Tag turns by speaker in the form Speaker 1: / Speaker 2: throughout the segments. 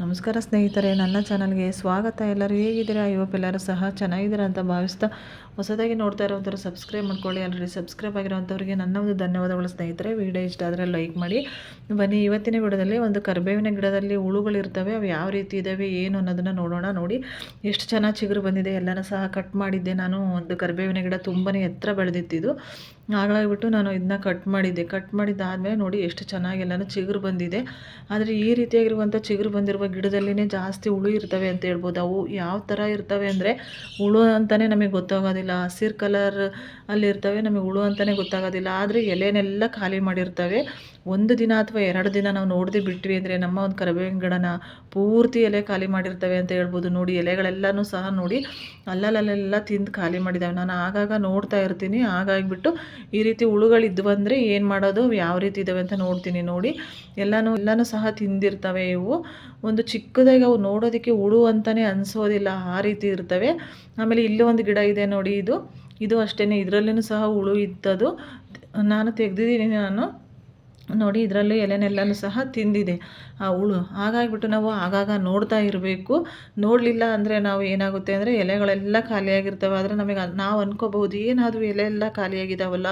Speaker 1: ನಮಸ್ಕಾರ ಸ್ನೇಹಿತರೆ ನನ್ನ ಚಾನಲ್ಗೆ ಸ್ವಾಗತ. ಎಲ್ಲರೂ ಹೇಗಿದ್ದೀರಾ? ಇವತ್ತು ಎಲ್ಲರೂ ಸಹ ಚೆನ್ನಾಗಿದ್ದೀರಾ ಅಂತ ಭಾವಿಸ್ತಾ ಹೊಸದಾಗಿ ನೋಡ್ತಾ ಇರೋವಂಥವ್ರು ಸಬ್ಸ್ಕ್ರೈಬ್ ಮಾಡ್ಕೊಳ್ಳಿ. ಆಲ್ರೆಡಿ ಸಬ್ಸ್ಕ್ರೈಬ್ ಆಗಿರೋವಂಥವ್ರಿಗೆ ನನ್ನ ಒಂದು ಧನ್ಯವಾದಗಳು ಸ್ನೇಹಿತರೆ. ವಿಡಿಯೋ ಇಷ್ಟ ಆದರೆ ಲೈಕ್ ಮಾಡಿ. ಬನ್ನಿ, ಇವತ್ತಿನ ವಿಡಿಯೋದಲ್ಲಿ ಒಂದು ಕರ್ಬೇವಿನ ಗಿಡದಲ್ಲಿ ಹುಳುಗಳಿರ್ತವೆ ಅವು ಯಾವ ರೀತಿ ಇದ್ದಾವೆ ಏನು ಅನ್ನೋದನ್ನು ನೋಡೋಣ, ನೋಡಿ. ಎಷ್ಟು ಚೆನ್ನಾಗಿ ಚಿಗುರು ಬಂದಿದೆ, ಎಲ್ಲನೂ ಸಹ ಕಟ್ ಮಾಡಿದ್ದೆ ನಾನು. ಒಂದು ಕರ್ಬೇವಿನ ಗಿಡ ತುಂಬಾ ಎತ್ತರ ಬೆಳೆದಿತ್ತಿದ್ದು ಹಾಗಾಗಿಬಿಟ್ಟು ನಾನು ಇದನ್ನ ಕಟ್ ಮಾಡಿದ್ದೆ. ಕಟ್ ಮಾಡಿದ್ದಾದಮೇಲೆ ನೋಡಿ ಎಷ್ಟು ಚೆನ್ನಾಗಿ ಎಲ್ಲನೂ ಚಿಗುರು ಬಂದಿದೆ. ಆದರೆ ಈ ರೀತಿಯಾಗಿರುವಂಥ ಚಿಗುರು ಬಂದಿರುವ ಗಿಡದಲ್ಲಿನೇ ಜಾಸ್ತಿ ಹುಳು ಇರ್ತವೆ ಅಂತ ಹೇಳ್ಬೋದು. ಅವು ಯಾವ ಥರ ಇರ್ತವೆ ಅಂದರೆ ಹುಳು ಅಂತಲೇ ನಮಗೆ ಗೊತ್ತಾಗೋದಿಲ್ಲ. ಹಸಿರು ಕಲರ್ ಅಲ್ಲಿರ್ತವೆ, ನಮಗೆ ಹುಳು ಅಂತಲೇ ಗೊತ್ತಾಗೋದಿಲ್ಲ. ಆದರೆ ಎಲೆನೆಲ್ಲ ಖಾಲಿ ಮಾಡಿರ್ತವೆ. ಒಂದು ದಿನ ಅಥವಾ ಎರಡು ದಿನ ನಾವು ನೋಡದೆ ಬಿಟ್ವಿ ಅಂದರೆ ನಮ್ಮ ಒಂದು ಕರಿಬೇವಿನ ಗಿಡನ ಪೂರ್ತಿ ಎಲೆ ಖಾಲಿ ಮಾಡಿರ್ತವೆ ಅಂತ ಹೇಳ್ಬೋದು. ನೋಡಿ, ಎಲೆಗಳೆಲ್ಲನೂ ಸಹ ನೋಡಿ, ಅಲ್ಲಲ್ಲೆಲ್ಲ ತಿಂದು ಖಾಲಿ ಮಾಡಿದ್ದಾವೆ ನಾನು ಆಗಾಗ ನೋಡ್ತಾ ಇರ್ತೀನಿ. ಹಾಗಾಗಿಬಿಟ್ಟು ಈ ರೀತಿ ಹುಳುಗಳಿದ್ವು ಅಂದರೆ ಏನು ಮಾಡೋದು? ಯಾವ ರೀತಿ ಇದ್ದಾವೆ ಅಂತ ನೋಡ್ತೀನಿ. ನೋಡಿ, ಎಲ್ಲನೂ ಎಲ್ಲನೂ ಸಹ ತಿಂದಿರ್ತವೆ ಇವು. ಒಂದು ಚಿಕ್ಕದಾಗಿ ಅವು ನೋಡೋದಕ್ಕೆ ಹುಳು ಅಂತಲೇ ಅನಿಸೋದಿಲ್ಲ. ಆ ರೀತಿ ಇರ್ತವೆ. ಆಮೇಲೆ ಇಲ್ಲೂ ಒಂದು ಗಿಡ ಇದೆ ನೋಡಿ ಇದು. ಇದು ಅಷ್ಟೇ ಇದರಲ್ಲೂ ಸಹ ಹುಳು ಇತ್ತದು ನಾನು ತೆಗೆದಿದ್ದೀನಿ ನಾನು. ನೋಡಿ ಇದರಲ್ಲಿ ಎಲೆನೆಲ್ಲನೂ ಸಹ ತಿಂದಿದೆ. ಆ ಹುಳು ಹಾಗಾಗಿಬಿಟ್ಟು ನಾವು ಆಗಾಗ ನೋಡ್ತಾ ಇರಬೇಕು. ನೋಡಲಿಲ್ಲ ಅಂದರೆ ನಾವು ಏನಾಗುತ್ತೆ ಅಂದರೆ ಎಲೆಗಳೆಲ್ಲ ಖಾಲಿಯಾಗಿರ್ತವೆ. ಆದರೆ ನಮಗೆ ನಾವು ಅನ್ಕೋಬಹುದು, ಏನಾದರೂ ಎಲೆ ಎಲ್ಲ ಖಾಲಿಯಾಗಿದ್ದಾವಲ್ಲ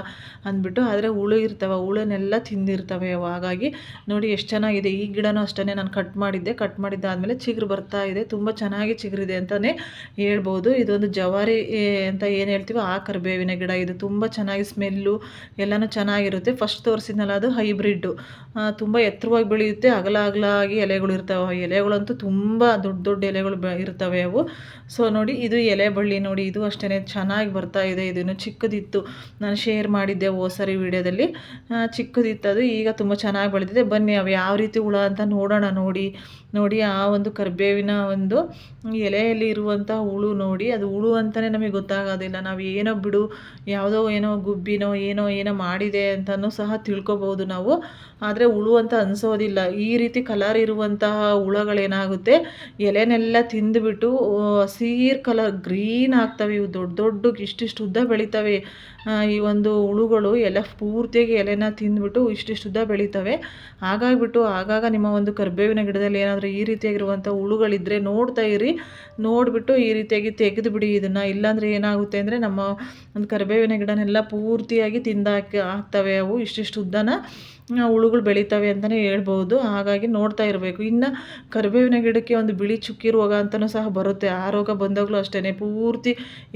Speaker 1: ಅಂದ್ಬಿಟ್ಟು ಆದರೆ ಹುಳು ಇರ್ತವೆ. ಹುಳನೆಲ್ಲ ತಿಂದಿರ್ತವೆ ಅವು ಹಾಗಾಗಿ. ನೋಡಿ ಎಷ್ಟು ಚೆನ್ನಾಗಿದೆ. ಈ ಗಿಡನೂ ಅಷ್ಟೇ ನಾನು ಕಟ್ ಮಾಡಿದ್ದೆ. ಕಟ್ ಮಾಡಿದ್ದಾದಮೇಲೆ ಚಿಗುರು ಬರ್ತಾ ಇದೆ. ತುಂಬ ಚೆನ್ನಾಗಿ ಚಿಗುರಿದೆ ಅಂತಲೇ ಹೇಳ್ಬೋದು. ಇದೊಂದು ಜವಾರಿ ಅಂತ ಏನು ಹೇಳ್ತೀವೋ ಆ ಕರಿಬೇವಿನ ಗಿಡ. ಇದು ತುಂಬ ಚೆನ್ನಾಗಿ ಸ್ಮೆಲ್ಲು ಎಲ್ಲನೂ ಚೆನ್ನಾಗಿರುತ್ತೆ. ಫಸ್ಟ್ ತೋರಿಸಿದ್ನಲ್ಲ ಅದು ಹೈಬ್ರಿಡ್ಡು ತುಂಬ ಎತ್ತರವಾಗಿ ಬೆಳೆಯುತ್ತೆ. ಅಗಲ ಅಗಲಾಗಿ ಎಲೆಗಳು ಇರ್ತವೆ. ಎಲೆಗಳಂತೂ ತುಂಬ ದೊಡ್ಡ ದೊಡ್ಡ ಎಲೆಗಳು ಬೆ, ಇರ್ತವೆ ಅವು. ಸೊ ನೋಡಿ, ಇದು ಎಲೆ ಬಳ್ಳಿ ನೋಡಿ. ಇದು ಅಷ್ಟೇ ಚೆನ್ನಾಗಿ ಬರ್ತಾ ಇದೆ. ಇದನ್ನು ಚಿಕ್ಕದಿತ್ತು. ನಾನು ಶೇರ್ ಮಾಡಿದ್ದೆ ಓ ಸರಿ ವಿಡಿಯೋದಲ್ಲಿ. ಚಿಕ್ಕದಿತ್ತು ಅದು ಈಗ ತುಂಬ ಚೆನ್ನಾಗಿ ಬೆಳೆದಿದೆ. ಬನ್ನಿ, ಅವು ಯಾವ ರೀತಿ ಹುಳ ಅಂತ ನೋಡೋಣ ನೋಡಿ. ನೋಡಿ ಆ ಒಂದು ಕರಿಬೇವಿನ ಒಂದು ಎಲೆಯಲ್ಲಿ ಇರುವಂಥ ಹುಳು ನೋಡಿ, ಅದು ಹುಳು ಅಂತಲೇ ನಮಗೆ ಗೊತ್ತಾಗೋದಿಲ್ಲ. ನಾವು ಏನೋ ಬಿಡು, ಯಾವುದೋ ಏನೋ ಗುಬ್ಬಿನೋ ಏನೋ ಏನೋ ಮಾಡಿದೆ ಅಂತಲೂ ಸಹ ತಿಳ್ಕೊಬೋದು ನಾವು. ಆದರೆ ಹುಳು ಅಂತ ಅನಿಸೋದಿಲ್ಲ. ಈ ರೀತಿ ಕಲರ್ ಇರುವಂತಹ ಹುಳಗಳೇನಾಗುತ್ತೆ, ಎಲೆನೆಲ್ಲ ತಿಂದುಬಿಟ್ಟು ಸೀರ್ ಕಲರ್ ಗ್ರೀನ್ ಆಗ್ತವೆ. ಇವು ದೊಡ್ಡ ದೊಡ್ಡ ಇಷ್ಟಿಷ್ಟು ಉದ್ದ ಬೆಳಿತವೆ. ಈ ಒಂದು ಹುಳುಗಳು ಎಲೆ ಪೂರ್ತಿಯಾಗಿ ಎಲೆನ ತಿಂದ್ಬಿಟ್ಟು ಇಷ್ಟಿಷ್ಟು ಉದ್ದ ಬೆಳಿತವೆ. ಹಾಗಾಗಿಬಿಟ್ಟು, ಆಗಾಗ ನಿಮ್ಮ ಒಂದು ಕರ್ಬೇವಿನ ಗಿಡದಲ್ಲಿ ಏನಾದರೂ ಈ ರೀತಿಯಾಗಿರುವಂಥ ಹುಳುಗಳಿದ್ದರೆ ನೋಡ್ತಾ ಇರಿ. ನೋಡಿಬಿಟ್ಟು ಈ ರೀತಿಯಾಗಿ ತೆಗೆದು ಬಿಡಿ ಇದನ್ನು. ಇಲ್ಲಾಂದರೆ ಏನಾಗುತ್ತೆ ಅಂದರೆ ನಮ್ಮ ಒಂದು ಕರಿಬೇವಿನ ಗಿಡನೆಲ್ಲ ಪೂರ್ತಿಯಾಗಿ ತಿಂದಾಕಿ ಆಗ್ತವೆ ಅವು. ಇಷ್ಟಿಷ್ಟು ಉದ್ದನ ಹುಳುಗಳು ಬೆಳೀತಾವೆ ಅಂತಲೇ ಹೇಳ್ಬೋದು ಹಾಗಾಗಿ ನೋಡ್ತಾ ಇರಬೇಕು. ಇನ್ನು ಕರಿಬೇವಿನ ಗಿಡಕ್ಕೆ ಒಂದು ಬಿಳಿ ಚುಕ್ಕಿ ರೋಗ ಅಂತಲೂ ಸಹ ಬರುತ್ತೆ. ಆ ರೋಗ ಬಂದಾಗಲೂ ಅಷ್ಟೇ ಪೂರ್ತಿ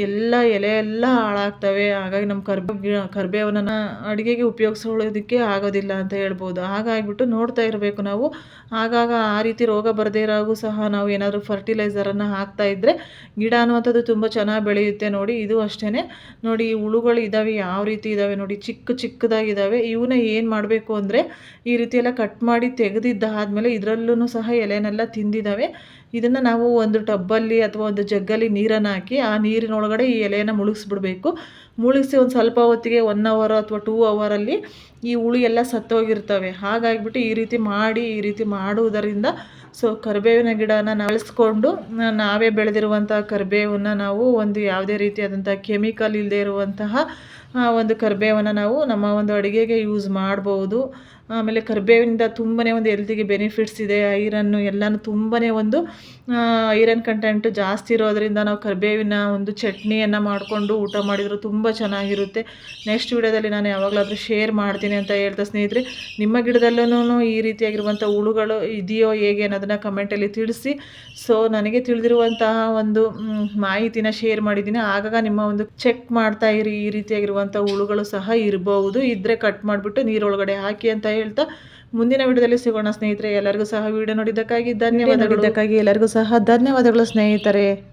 Speaker 1: ಎಲ್ಲ ಎಲೆ ಎಲ್ಲ ಹಾಳಾಗ್ತವೆ. ಹಾಗಾಗಿ ನಮ್ಮ ಕರ್ಬೇವು ಗಿಡ, ಕರಿಬೇವನ್ನ ಅಡುಗೆಗೆ ಉಪಯೋಗಿಸೋದಕ್ಕೆ ಆಗೋದಿಲ್ಲ ಅಂತ ಹೇಳ್ಬೋದು ಹಾಗಾಗಿಬಿಟ್ಟು ನೋಡ್ತಾ ಇರಬೇಕು ನಾವು. ಆಗಾಗ ಆ ರೀತಿ ರೋಗ ಬರದೇ ಇರೋಗೂ ಸಹ ನಾವು ಏನಾದರೂ ಫರ್ಟಿಲೈಸರನ್ನು ಹಾಕ್ತಾ ಇದ್ದರೆ ಗಿಡ ಅನ್ನುವಂಥದ್ದು ತುಂಬ ಚೆನ್ನಾಗಿ ಬೆಳೆಯುತ್ತೆ ನೋಡಿ. ಇದು ಅಷ್ಟೇ ನೋಡಿ, ಈ ಹುಳುಗಳು ಇದ್ದಾವೆ ಯಾವ ರೀತಿ ಇದ್ದಾವೆ ನೋಡಿ. ಚಿಕ್ಕ ಚಿಕ್ಕದಾಗಿದ್ದಾವೆ ಇವನ್ನ ಏನು ಮಾಡಬೇಕು ಅಂದರೆ ಈ ರೀತಿ ಎಲ್ಲ ಕಟ್ ಮಾಡಿ ತೆಗೆದಿದ್ದಾದಮೇಲೆ ಇದರಲ್ಲೂ ಸಹ ಎಲೆನೆಲ್ಲ ತಿಂದಿದ್ದಾವೆ. ಇದನ್ನು ನಾವು ಒಂದು ಟಬ್ಬಲ್ಲಿ ಅಥವಾ ಒಂದು ಜಗ್ಗಲ್ಲಿ ನೀರನ್ನು ಹಾಕಿ ಆ ನೀರಿನೊಳಗಡೆ ಈ ಎಲೆಯನ್ನು ಮುಳುಗಿಸ್ಬಿಡ್ಬೇಕು. ಮುಳುಗಿಸಿ ಒಂದು ಸ್ವಲ್ಪ ಹೊತ್ತಿಗೆ ಒನ್ ಅವರ್ ಅಥವಾ ಟೂ ಅವರಲ್ಲಿ ಈ ಹುಳಿ ಎಲ್ಲ ಸತ್ತೋಗಿರ್ತವೆ. ಹಾಗಾಗಿಬಿಟ್ಟು ಈ ರೀತಿ ಮಾಡಿ, ಈ ರೀತಿ ಮಾಡುವುದರಿಂದ ಸೊ ಕರಿಬೇವಿನ ಗಿಡನ ನಳಿಸ್ಕೊಂಡು ನಾವೇ ಬೆಳೆದಿರುವಂಥ ಕರಿಬೇವನ್ನು ನಾವು ಒಂದು ಯಾವುದೇ ರೀತಿಯಾದಂಥ ಕೆಮಿಕಲ್ ಇಲ್ಲದೆ ಇರುವಂತಹ ಒಂದು ಕರಿಬೇವನ್ನು ನಾವು ನಮ್ಮ ಒಂದು ಅಡುಗೆಗೆ ಯೂಸ್ ಮಾಡ್ಬೋದು. ಆಮೇಲೆ ಕರಿಬೇವಿನಿಂದ ತುಂಬನೇ ಒಂದು ಎಲ್ತಿಗೆ ಬೆನಿಫಿಟ್ಸ್ ಇದೆ. ಐರನ್ನು ಎಲ್ಲನೂ ತುಂಬನೇ ಒಂದು ಐರನ್ ಕಂಟೆಂಟ್ ಜಾಸ್ತಿ ಇರೋದರಿಂದ ನಾವು ಕರಿಬೇವಿನ ಒಂದು ಚಟ್ನಿಯನ್ನು ಮಾಡಿಕೊಂಡು ಊಟ ಮಾಡಿದ್ರು ತುಂಬ ಚೆನ್ನಾಗಿರುತ್ತೆ. ನೆಕ್ಸ್ಟ್ ವಿಡಿಯೋದಲ್ಲಿ ನಾನು ಯಾವಾಗಲಾದರೂ ಶೇರ್ ಮಾಡ್ತೀನಿ ಅಂತ ಹೇಳ್ತಾ ಸ್ನೇಹಿತರೆ, ನಿಮ್ಮ ಗಿಡದಲ್ಲೂ ಈ ರೀತಿಯಾಗಿರುವಂಥ ಹುಳುಗಳು ಇದೆಯೋ ಹೇಗೆ ಅನ್ನೋದನ್ನು ಕಮೆಂಟಲ್ಲಿ ತಿಳಿಸಿ. ಸೊ ನನಗೆ ತಿಳಿದಿರುವಂತಹ ಒಂದು ಮಾಹಿತಿನ ಶೇರ್ ಮಾಡಿದ್ದೀನಿ. ಆಗಾಗ ನಿಮ್ಮ ಒಂದು ಚೆಕ್ ಮಾಡ್ತಾ ಇರಿ, ಈ ರೀತಿಯಾಗಿರುವಂಥ ಹುಳುಗಳು ಸಹ ಇರಬಹುದು ಇದ್ದರೆ ಕಟ್ ಮಾಡಿಬಿಟ್ಟು ನೀರೊಳಗಡೆ ಹಾಕಿ ಅಂತ ಹೇಳ್ತಾ ಮುಂದಿನ ವಿಡಿಯೋದಲ್ಲಿ ಸಿಗೋಣ ಸ್ನೇಹಿತರೆ. ಎಲ್ಲರಿಗೂ ಸಹ ವಿಡಿಯೋ ನೋಡಿದ್ದಕ್ಕಾಗಿ ಧನ್ಯವಾದಗಳು. ಎಲ್ಲರಿಗೂ ಸಹ ಧನ್ಯವಾದಗಳು ಸ್ನೇಹಿತರೆ.